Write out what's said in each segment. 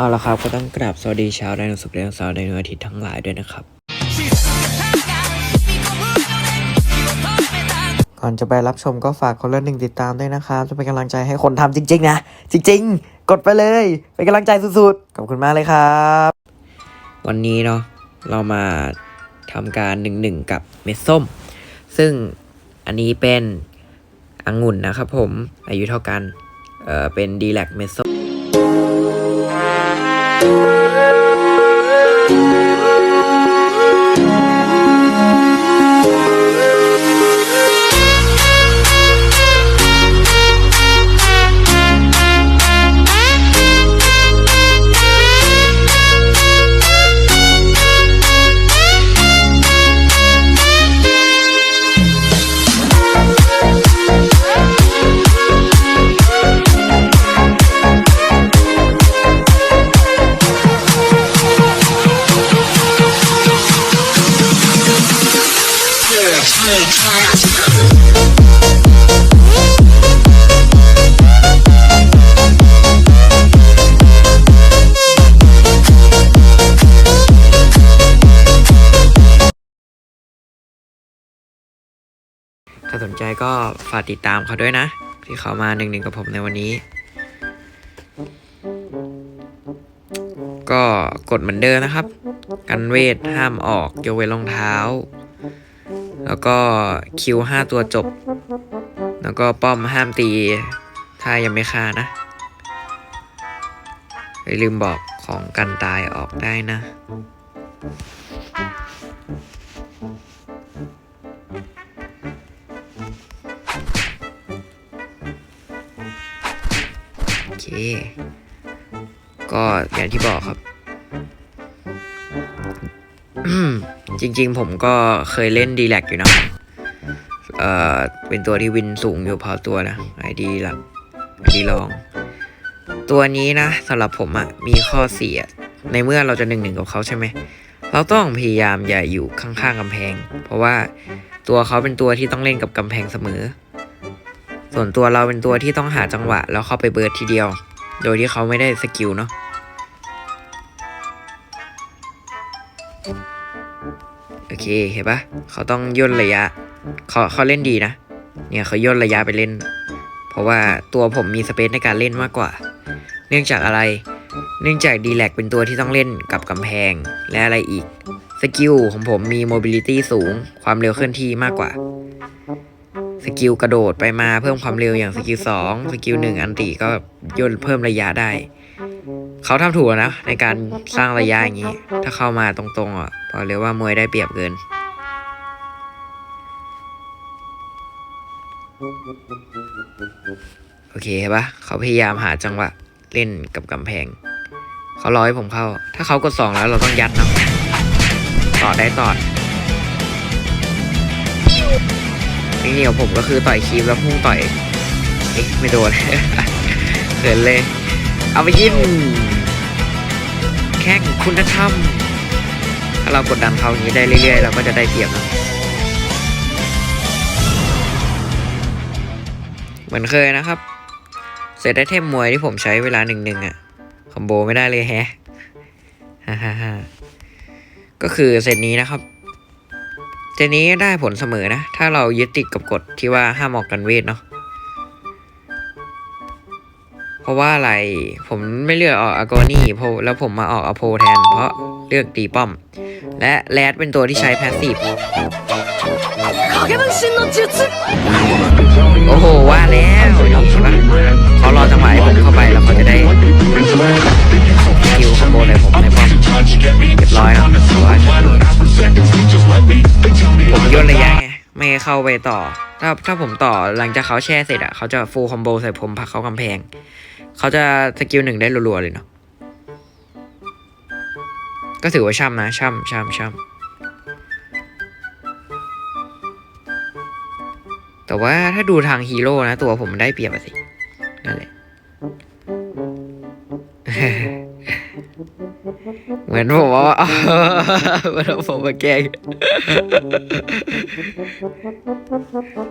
เอาละครับก็ต้องกราบสวัสดีชาวไดโนสุกไดโนเสาร์ไดโนอาทิตย์ทั้งหลายด้วยนะครับ ก่อนจะไปรับชมก็ฝากคนละหนึ่งติดตามด้วยนะครับ จะเป็นกำลังใจให้คนทำจริง ๆ นะ จริง ๆ กดไปเลย เป็นกำลังใจสุดๆ ขอบคุณมากเลยครับ วันนี้เนาะเรามาทำการหนึ่งหนึ่งกับเม็ดส้ม ซึ่งอันนี้เป็นองุ่นนะครับผมอายุเท่ากันเอ่อเป็นดีแลกเม็ดส้ม ถ้ สนใจก็ฝากติดตามเขาด้วยนะ ที่เขามาหนึ่งหนึ่งกับผมในวันนี้ ก็กดเหมือนเดิมนะครับ กันเวทห้ามออกยกเว้นรองเท้า แล้วก็คิวห้าตัวจบ แล้วก็ป้อมห้ามตี ถ้ายังไม่ฆ่านะอย่าลืมบอกของกันตายออกได้นะ เค ก็อย่างที่บอกครับ จริงๆผมก็เคยเล่นดีแลกอยู่นะเอ่อเป็นตัวที่วินสูงอยู่พอตัวนะไอดีหลักไอดีลอง ตัวนี้นะสำหรับผมอะมีข้อเสีย ในเมื่อเราจะหนึ่งหนึ่งกับเขาใช่ไหมเราต้องพยายามอย่าอยู่ข้างๆกำแพง เพราะว่าตัวเขาเป็นตัวที่ต้องเล่นกับกำแพงเสมอ ส่วนตัวเราเป็นตัวที่ต้องหาจังหวะ แล้วเข้าไปเบิร์ดทีเดียว โดยที่เขาไม่ได้สกิลเนาะโอเคเห็นปะเขาต้องย่นระยะเขาเขาเล่นดีนะ เนี่ยเขาย่นระยะไปเล่น เพราะว่าตัวผมมีสเปซในการเล่นมากกว่า เนื่องจากอะไร เนื่องจากดีแลกเป็นตัวที่ต้องเล่นกับกำแพงและอะไรอีก สกิลของผมมีโมบิลิตี้สูง ความเร็วเคลื่อนที่มากกว่า สกิลกระโดดไปมาเพิ่มความเร็วอย่างสกิลสองสกิลหนึ่งอันติก็ย่นเพิ่มระยะได้ เขาทำถูกแล้วนะ ในการสร้างระยะอย่างนี้ ถ้าเข้ามาตรงๆอะบอกเลยว่ามวยได้เปรียบเกิน โอเคเห็นปะเขาพยายามหาจังหวะเล่นกับกำแพง เขาร้อยผมเข้า ถ้าเขากดสองแล้วเราต้องยัดเนาะต่อได้ต่อ นี่เหนียวผมก็คือต่อยคีบแล้วพุ่งต่อยเอ๊ะไม่โดน เขินเลย เอาไปยินแข่งคุณธรรมถ้าเรากดดันเขาอย่างนี้ได้เรื่อยๆ เราก็จะได้เปรียบนะเหมือนเคยนะครับ เสร็จได้เทมมวยที่ผมใช้เวลาหนึ่งหนึ่งอะคอมโบไม่ได้เลยแฮะฮ่าฮ่าฮ่าก็คือเซตนี้นะครับ แต่นี้ได้ผลเสมอนะ ถ้าเรายึดติดกับกฎที่ว่าห้ามออกกันเวทเนาะเพราะว่าอะไรผมไม่เลือกออกอากนี่โพแล้วผมมาออกอโพแทน เพราะเลือกตีป้อม และแรดเป็นตัวที่ใช้แพสซีฟโอ้โหว่าแล้วเขารอจังหวะให้ผมเข้าไปแล้วเขาจะได้ เข้าไปต่อ ถ้าถ้าผมต่อหลังจากเขาแช่เสร็จอะเขาจะฟูลคอมโบใส่ผมผักเขากำแพง เขาจะสกิลหนึ่งได้รัวๆเลยเนาะก็ถือว่าช่ำนะช่ำช่ำช่ำแต่ว่าถ้าดูทางฮีโร่นะ ตัวผมมันได้เปรียบสิ นั่นแหละ เหมือนผมว่าเหมือนผมมาแกล้ง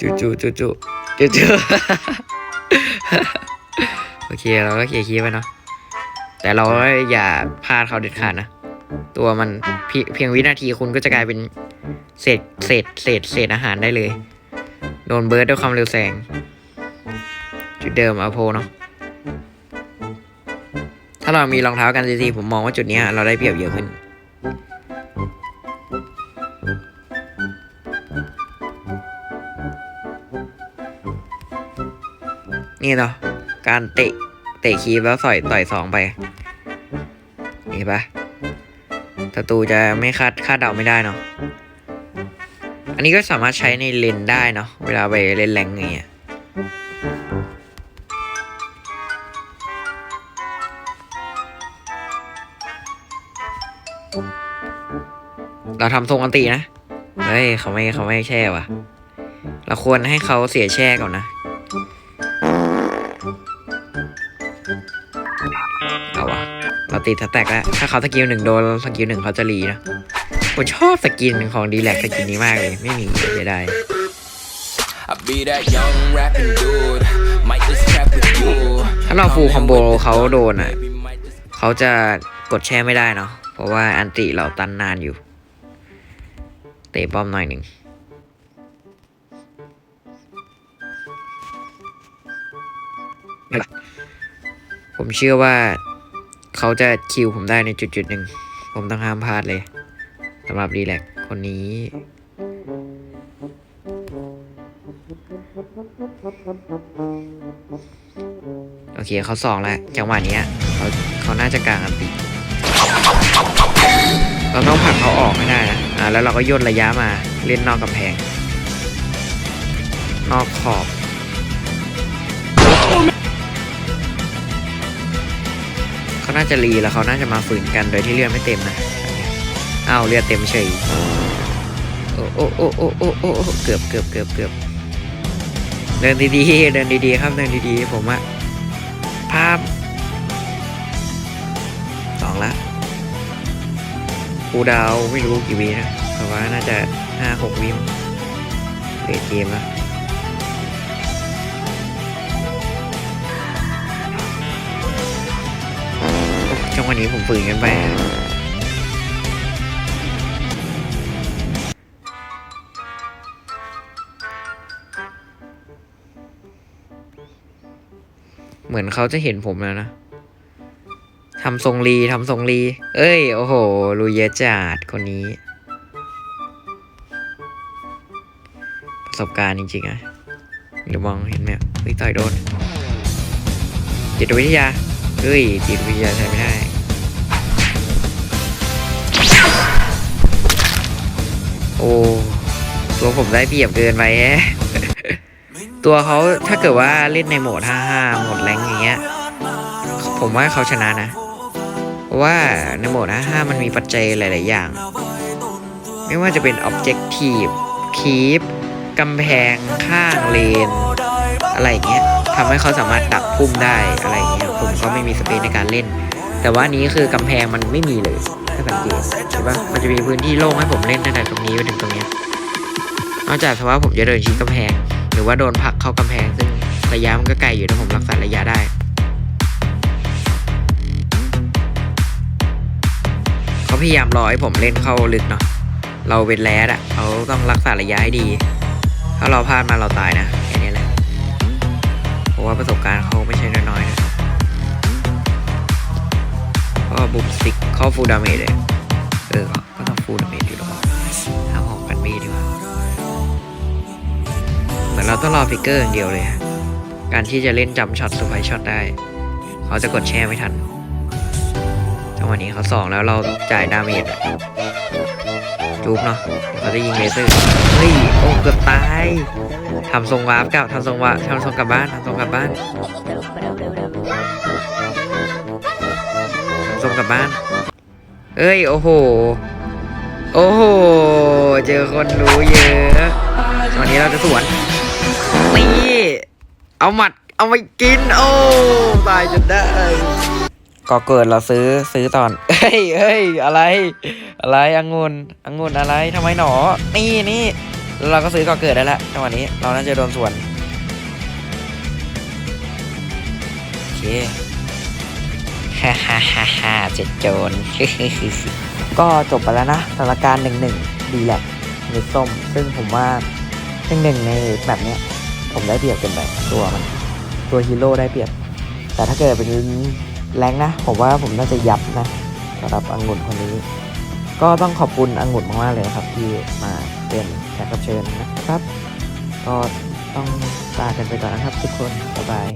จูจูจูจูจูจูโอเคเราก็เคลียร์คีย์ไปเนาะแต่เราก็อย่าพลาดเขาเด็ดขาดนะตัวมันเพียเพียงวินาทีคุณก็จะกลายเป็นเศษเศษเศษเศษอาหารได้เลย โดนเบิร์ดด้วยความเร็วแสงจุดเดิมเอาโพเนาะ ถ้าเรามีรองเท้ากันซีซีผมมองว่าจุดเนี้ยเราได้เปรียบเยอะขึ้น นี่เนาะการเตะเตะคีบแล้วสอยต่อยสองไป นี่ปะศัตรูจะไม่คาดคาดเดาไม่ได้เนาะอันนี้ก็สามารถใช้ในเลนได้เนาะเวลาไปเล่นแข่งเงี้ย เราทำทรงอันตีนะ เฮ้ยเขาไม่เขาไม่แช่ว่ะ เราควรให้เขาเสียแช่ก่อนนะ เอาวะเราติดสแต็กแล้ว ถ้าเขาสกิลหนึ่งโดนสกิลหนึ่งเขาจะรีนะ ผมชอบสกินของดีแลกสกินนี้มากเลย ไม่มีเสียดาย I be that young rapping dude. Might just trap with you. ถ้าเราฟูลคอมโบเขาโดนอะ Baby, might just เขาจะกดแช่ไม่ได้เนาะ เพราะว่าอันติเราตันนานอยู่ เตะป้อมหน่อยหนึ่งผมเชื่อว่าเขาจะคิวผมได้ในจุดจุดๆหนึ่ง ผมต้องห้ามพลาดเลยสำหรับรีแลกคนนี้โอเคเขาสองแล้ว จังหวะเนี้ยเขาเขาน่าจะกลางอันติ เราต้องผลักเขาออกไม่ได้นะอ่าแล้วเราก็ย่นระยะมาเล่นนอกกำแพง นอกขอบเขาน่าจะรีแล้วเขาน่าจะมาฝืนกันโดยที่เลือดไม่เต็มนะอ้าวเลือดเต็มเฉยโอ้โอ้โอ้โอ้โอ้โอ้โอ้เกือบเกือบเกือบเกือบเดินดีๆเดินดีๆครับเดินดีๆผมอะภาพสองละ คูดาวไม่รู้กี่วินะแต่ว่าน่าจะห้าหกวิเลเกมละจังวะนี้ผมฝืนกันไปเหมือนเขาจะเห็นผมแล้วนะ ทำทรงรีทำทรงรี เอ้ย โอ้โหรูเยอะจัดคนนี้ ประสบการณ์จริงๆอะหรือมองเห็นไหมเฮ้ยต่อยโดน จิตวิทยา เฮ้ย จิตวิทยาใช้ไม่ได้ โอ้ ตัวผมได้เปรียบเกินไปแฮะตัวเขาถ้าเกิดว่าเล่นในโหมด 55 โหมดแรงอย่างเงี้ย ผมว่าเขาชนะนะ ว่าในโหมด55มันมีปัจจัยหลาย ๆ อย่าง ไม่ว่าจะเป็น Objective Keep กำแพงข้างเลน อะไรอย่างเงี้ยทำให้เขาสามารถดักพุ่มได้อะไรเงี้ยผมก็ไม่มีสเปซในการเล่น แต่ว่านี้คือกำแพงมันไม่มีเลยถ้าสังเกตใช่ปะมันจะมีพื้นที่โล่งให้ผมเล่นตั้งแต่ตรงนี้ไปถึงตรงนี้นอกจากว่าผมจะเดินชิดกำแพง หรือว่าโดนผลักเข้ากำแพงซึ่งระยะมันก็ไกลอยู่ถ้าผมรักษาระยะได้ เขาพยายามรอให้ผมเล่นเข้าลึกเนาะเราเป็นแรดอะเขาต้องรักษาระยะให้ดี ถ้าเราพลาดมาเราตายนะแค่นี้แหละเพราะว่าประสบการณ์เขาไม่ใช่น้อยๆนะก็บุกสิกเข้าฟูลดาเมจเลยเออก็ต้องฟูลดาเมจอยู่แล้วเอาออกกันมีดีกว่าเหมือนเราต้องรอฟิกเกอร์อย่างเดียวเลยการที่จะเล่นจำช็อตสุไพช็อตได้ เขาจะกดแช่ไม่ทัน จังหวะนี้เขาสองแล้วเราจ่ายดาเมจจุ๊บเนาะเขาจะยิงเลเซอร์เฮ้ยโอ้เกือบตายทำทรงวาร์ปกลับทำทรงวาร์ปทำทรงกลับบ้านทำทรงกลับบ้านทำทรงกลับบ้าน เอ้ยโอ้โหโอ้โหเจอคนรู้เยอะวันนี้เราจะสวนนี่เอาหมัดเอาไปกินโอ้ตายจนได้ ก็เกิดเราซื้อซื้อตอน เฮ้ยเฮ้ยอะไร อะไรองุ่นองุ่นอะไรทำไมหนอ นี่นี่เราก็ซื้อก็เกิดได้แล้วจังหวะนี้เราน่าจะโดนส่วนโอเคฮ่าฮ่าฮ่าฮ่าเจ็ดโจรก็จบไปแล้วนะสถานการณ์หนึ่งหนึ่งดีแหละในส้ม ซึ่งผมว่าหนึ่งหนึ่งในแบบเนี้ยผมได้เปรียบเป็นแบบตัวมัน ตัวฮีโร่ได้เปรียบ แต่ถ้าเกิดเป็น แรงนะ ผมว่าผมน่าจะยับนะสำหรับองุ่นคนนี้ ก็ต้องขอบคุณองุ่นมากๆเลยครับ ที่มาเป็นแขกรับเชิญนะครับ ก็ต้องลากันไปก่อนนะครับทุกคน บ๊ายบาย